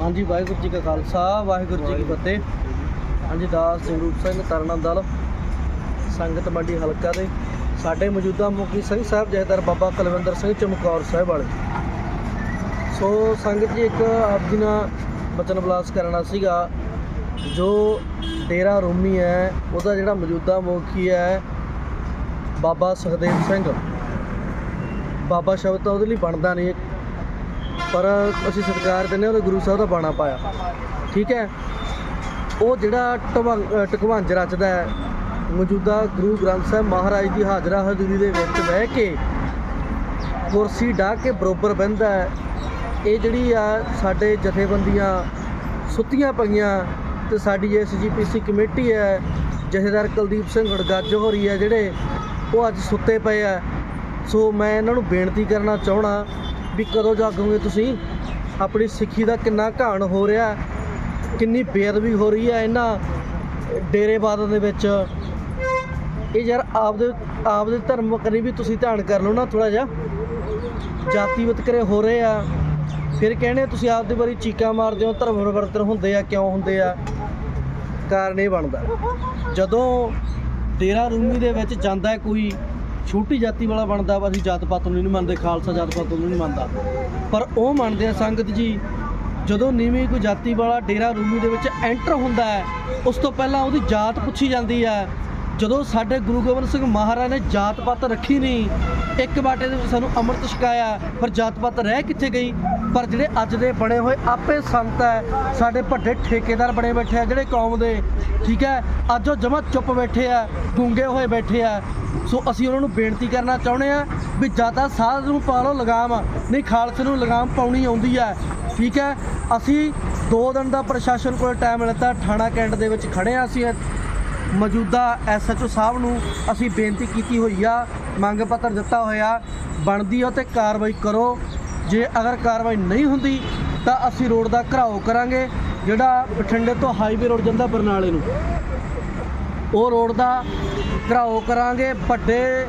ਹਾਂਜੀ ਵਾਹਿਗੁਰੂ ਜੀ ਕਾ ਖਾਲਸਾ ਵਾਹਿਗੁਰੂ ਜੀ ਕੀ ਫਤਿਹ। ਹਾਂਜੀ ਦਾਸ ਜਗਰੂਪ ਸਿੰਘ ਤਰਨਾ ਦਲ। ਸੰਗਤ ਮੰਡੀ ਹਲਕਾ ਦੇ। ਸਾਡੇ ਮੌਜੂਦਾ ਮੁਖੀ ਸਿੰਘ ਸਾਹਿਬ ਜਹਦਰ ਬਾਬਾ ਕੁਲਵਿੰਦਰ ਸਿੰਘ ਚਮਕੌਰ ਸਾਹਿਬ ਵਾਲੇ। ਸੋ ਸੰਗਤ ਜੀ ਇੱਕ ਆਪ ਜੀ ਨਾਲ ਬਚਨ ਬਲਾਸ ਕਰਨਾ ਸੀਗਾ। ਜੋ ਡੇਰਾ ਰੂਮੀ ਹੈ ਉਹਦਾ ਜਿਹੜਾ ਮੌਜੂਦਾ ਮੁਖੀ ਹੈ ਬਾਬਾ ਸੁਖਦੇਵ ਸਿੰਘ। ਬਾਬਾ ਸ਼ਬਦ ਤਾਂ ਉਹਦੇ ਲਈ ਬਣਦਾ ਨਹੀਂ। ਪਰ ਅਸੀਂ ਸਤਿਕਾਰ ਦਿੰਦੇ ਹਾਂ, ਉਹਦੇ ਗੁਰੂ ਸਾਹਿਬ ਦਾ ਬਾਣਾ ਪਾਇਆ। ਠੀਕ ਹੈ? ਉਹ ਜਿਹੜਾ ਢਵੰ- ਢਕਵੰਜ ਰਚਦਾ ਹੈ, ਮੌਜੂਦਾ ਗੁਰੂ ਗ੍ਰੰਥ ਸਾਹਿਬ ਮਹਾਰਾਜ ਦੀ ਹਾਜ਼ਰਾ ਹਜ਼ੂਰੀ ਦੇ ਵਿੱਚ ਬਹਿ ਕੇ ਕੁਰਸੀ ਢਾ ਕੇ ਬਰੋਬਰ ਬਹਿੰਦਾ ਹੈ। ਇਹ ਜਿਹੜੀ ਆ ਸਾਡੇ ਜਥੇਬੰਦੀਆਂ ਸੁੱਤੀਆਂ ਪਈਆਂ ਤੇ ਸਾਡੀ ਐਸਜੀਪੀਸੀ ਕਮੇਟੀ ਹੈ, ਜਥੇਦਾਰ ਕੁਲਦੀਪ ਸਿੰਘ ਗੜਗੱਜ ਹੋਰੀ ਹੈ ਜਿਹੜੇ ਉਹ ਅੱਜ ਸੁੱਤੇ ਪਏ ਆ। ਸੋ ਮੈਂ ਇਹਨਾਂ ਨੂੰ ਬੇਨਤੀ ਕਰਨਾ ਚਾਹਣਾ ਵੀ ਕਦੋਂ ਜਾਗੋਗੇ ਤੁਸੀਂ? ਆਪਣੀ ਸਿੱਖੀ ਦਾ ਕਿੰਨਾ ਘਾਣ ਹੋ ਰਿਹਾ ਕਿੰਨੀ ਬੇਅਦਬੀ ਹੋ ਰਹੀ ਹੈ ਇਹਨਾਂ ਡੇਰੇਵਾਦਾਂ ਦੇ ਵਿੱਚ? ਇਹ ਯਾਰ ਆਪਦੇ ਆਪਦੇ ਧਰਮ ਕਰੀ ਵੀ ਤੁਸੀਂ ਧਿਆਨ ਕਰ ਲਓ ਨਾ ਥੋੜਾ ਜਿਹਾ। ਜਾਤੀ ਵਿਤਕਰੇ ਹੋ ਰਹੇ ਆ। ਫਿਰ ਕਹਿੰਦੇ ਤੁਸੀਂ ਆਪਦੇ ਬਾਰੇ ਚੀਕਾਂ ਮਾਰਦੇ ਹੋ, ਧਰਮ ਪਰਿਵਰਤਨ ਹੁੰਦੇ ਆ, ਕਿਉਂ ਹੁੰਦੇ ਆ? ਕਾਰਨ ਇਹ ਬਣਦਾ। ਜਦੋਂ ਡੇਰਾ ਰੂਮੀ ਦੇ ਵਿੱਚ ਜਾਂਦਾ ਕੋਈ ਛੋਟੀ ਜਾਤੀ ਵਾਲਾ ਬਣਦਾ ਵਾ, ਅਸੀਂ ਜਾਤ ਪਾਤ ਨੂੰ ਨਹੀਂ ਮੰਨਦੇ, ਖਾਲਸਾ ਜਾਤ ਪਾਤ ਨੂੰ ਨਹੀਂ ਮੰਨਦਾ। ਪਰ ਉਹ ਮੰਨਦੇ ਆ ਸੰਗਤ ਜੀ, ਜਦੋਂ ਨੀਵੀਂ ਕੋਈ ਜਾਤੀ ਵਾਲਾ ਡੇਰਾ ਰੂਮੀ ਦੇ ਵਿੱਚ ਐਂਟਰ ਹੁੰਦਾ ਹੈ, ਉਸ ਤੋਂ ਪਹਿਲਾਂ ਉਹਦੀ ਜਾਤ ਪੁੱਛੀ ਜਾਂਦੀ ਹੈ। ਜਦੋਂ ਸਾਡੇ ਗੁਰੂ ਗੋਬਿੰਦ ਸਿੰਘ ਮਹਾਰਾਜ ਨੇ ਜਾਤ ਪਾਤ ਰੱਖੀ ਨਹੀਂ, ਇੱਕ ਬਾਟੇ ਦੇ ਵਿੱਚ ਸਾਨੂੰ ਅੰਮ੍ਰਿਤ ਛਕਾਇਆ ਪਰ ਜਾਤ ਪਾਤ ਰਹਿ ਕਿੱਥੇ ਗਈ? ਪਰ ਜਿਹੜੇ ਅੱਜ ਦੇ ਬਣੇ ਹੋਏ ਆਪੇ ਸੰਤ ਹੈ, ਸਾਡੇ ਵੱਡੇ ਠੇਕੇਦਾਰ ਬਣੇ ਬੈਠੇ ਆ, ਜਿਹੜੇ ਕੌਮ ਦੇ, ਠੀਕ ਹੈ? ਅੱਜ ਉਹ ਜਮਾ ਚੁੱਪ ਬੈਠੇ ਆ, ਗੂੰਗੇ ਹੋਏ ਬੈਠੇ ਆ ਸੋ ਅਸੀਂ ਉਹਨਾਂ ਨੂੰ ਬੇਨਤੀ ਕਰਨਾ ਚਾਹੁੰਦੇ ਆ ਵੀ ਜ਼ਿਆਦਾ ਸਾਧ ਨੂੰ ਪਾ ਲਓ ਲਗਾਮ, ਨਹੀਂ ਖਾਲਸੇ ਨੂੰ ਲਗਾਮ ਪਾਉਣੀ ਆਉਂਦੀ ਹੈ। ਠੀਕ ਹੈ? ਅਸੀਂ 2 ਦਿਨ ਦਾ ਪ੍ਰਸ਼ਾਸਨ ਕੋਲ ਟਾਈਮ ਲਿੱਤਾ, ਥਾਣਾ ਕੈਂਟ ਦੇ ਵਿੱਚ ਖੜੇ ਆ ਅਸੀਂ ਮੌਜੂਦਾ ਐਸਐਚਓ ਸਾਹਿਬ ਨੂੰ ਅਸੀਂ ਬੇਨਤੀ ਕੀਤੀ ਹੋਈ ਆ, ਮੰਗ ਪੱਤਰ ਦਿੱਤਾ ਹੋਇਆ, ਬਣਦੀ ਆ ਤੇ ਕਾਰਵਾਈ ਕਰੋ। ਜੇ ਅਗਰ ਕਾਰਵਾਈ ਨਹੀਂ ਹੁੰਦੀ, ਤਾਂ ਅਸੀਂ ਰੋਡ ਦਾ ਘਰਾਓ ਕਰਾਂਗੇ, ਜਿਹੜਾ ਬਠਿੰਡੇ ਤੋਂ ਹਾਈਵੇ ਰੋਡ ਜਾਂਦਾ ਬਰਨਾਲੇ ਨੂੰ। ਉਹ ਰੋਡ ਦਾ ਘਰਾਓ ਕਰਾਂਗੇ, ਵੱਡੇ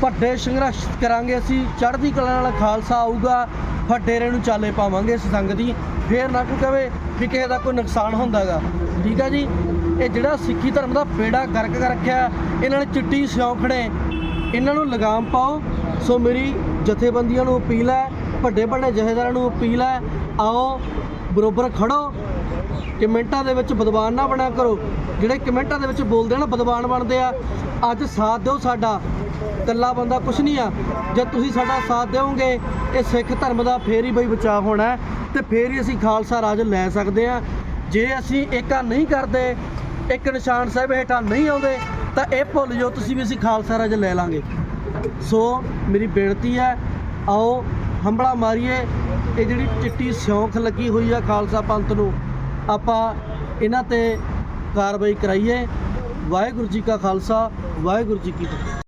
ਵੱਡੇ ਸੰਘਰਸ਼ ਕਰਾਂਗੇ ਅਸੀਂ, ਚੜ੍ਹਦੀ ਕਲਾ ਨਾਲ ਖਾਲਸਾ ਆਊਗਾ ਫੱਡੇਰੇ ਨੂੰ ਚਾਲੇ ਪਾਵਾਂਗੇ ਇਸ ਸੰਗ ਦੀ। ਫੇਰ ਨਾ ਕੋਈ ਕਵੇ ਵੀ ਕਿਸੇ ਦਾ ਕੋਈ ਨੁਕਸਾਨ ਹੁੰਦਾਗਾ। ਠੀਕ ਆ ਜੀ? ਇਹ ਜਿਹੜਾ ਸਿੱਖੀ ਧਰਮ ਦਾ ਪੇੜਾ ਗਰਕ ਕਰ ਰੱਖਿਆ, ਇਹਨਾਂ ਨੇ ਚਿੱਟੀ ਸਿਉਂਖਣੇ ਇਹਨਾਂ ਨੂੰ ਲਗਾਮ ਪਾਓ। ਸੋ ਮੇਰੀ ਜਥੇਬੰਦੀਆਂ ਨੂੰ ਅਪੀਲ ਹੈ ਵੱਡੇ ਵੱਡੇ ਜਥੇਦਾਰਾਂ ਨੂੰ ਅਪੀਲ ਹੈ, ਆਓ, ਬਰੋਬਰ ਖੜੋ। ਕਮੈਂਟਾਂ ਦੇ ਵਿੱਚ ਬਦਵਾਨ ਨਾ ਬਣਿਆ ਕਰੋ। ਜਿਹੜੇ ਕਮੈਂਟਾਂ ਦੇ ਵਿੱਚ ਬੋਲਦੇ ਆ ਨਾ ਬਦਵਾਨ ਬਣਦੇ ਆ। ਅੱਜ ਸਾਥ ਦਿਓ ਸਾਡਾ। ਇਕੱਲਾ ਬੰਦਾ ਕੁਛ ਨਹੀਂ ਆ। ਜੇ ਤੁਸੀਂ ਸਾਡਾ ਸਾਥ ਦਿਓਗੇ, ਇਹ ਸਿੱਖ ਧਰਮ ਦਾ ਫੇਰ ਹੀ ਬਈ ਬਚਾਅ ਹੋਣਾ ਹੈ ਤੇ ਫੇਰ ਹੀ ਅਸੀਂ ਖਾਲਸਾ ਰਾਜ ਲੈ ਸਕਦੇ ਆ ਜੇ ਅਸੀਂ ਏਕਾ ਨਹੀਂ ਕਰਦੇ, ਇੱਕ ਨਿਸ਼ਾਨ ਸਾਹਿਬ ਹੇਠਾਂ ਨਹੀਂ ਆਉਂਦੇ, ਤਾਂ ਇਹ ਭੁੱਲ ਜਾਓ, ਤੁਸੀਂ ਵੀ ਅਸੀਂ ਖਾਲਸਾ ਰਾਜ ਲੈ ਲਾਂਗੇ। ਸੋ ਮੇਰੀ ਬੇਨਤੀ ਹੈ, ਆਓ, ਹੰਬੜਾ ਮਾਰੀਏ। ਇਹ ਜਿਹੜੀ ਚਿੱਟੀ ਸਿਉਂਖ ਲੱਗੀ ਹੋਈ ਆ ਖਾਲਸਾ ਪੰਥ ਨੂੰ ਆਪਾਂ ਇਹਨਾਂ ਤੇ ਕਾਰਵਾਈ ਕਰਾਈਏ। ਵਾਹਿਗੁਰੂ ਜੀ ਕਾ ਖਾਲਸਾ ਵਾਹਿਗੁਰੂ ਜੀ ਕੀ ਫਤਿਹ।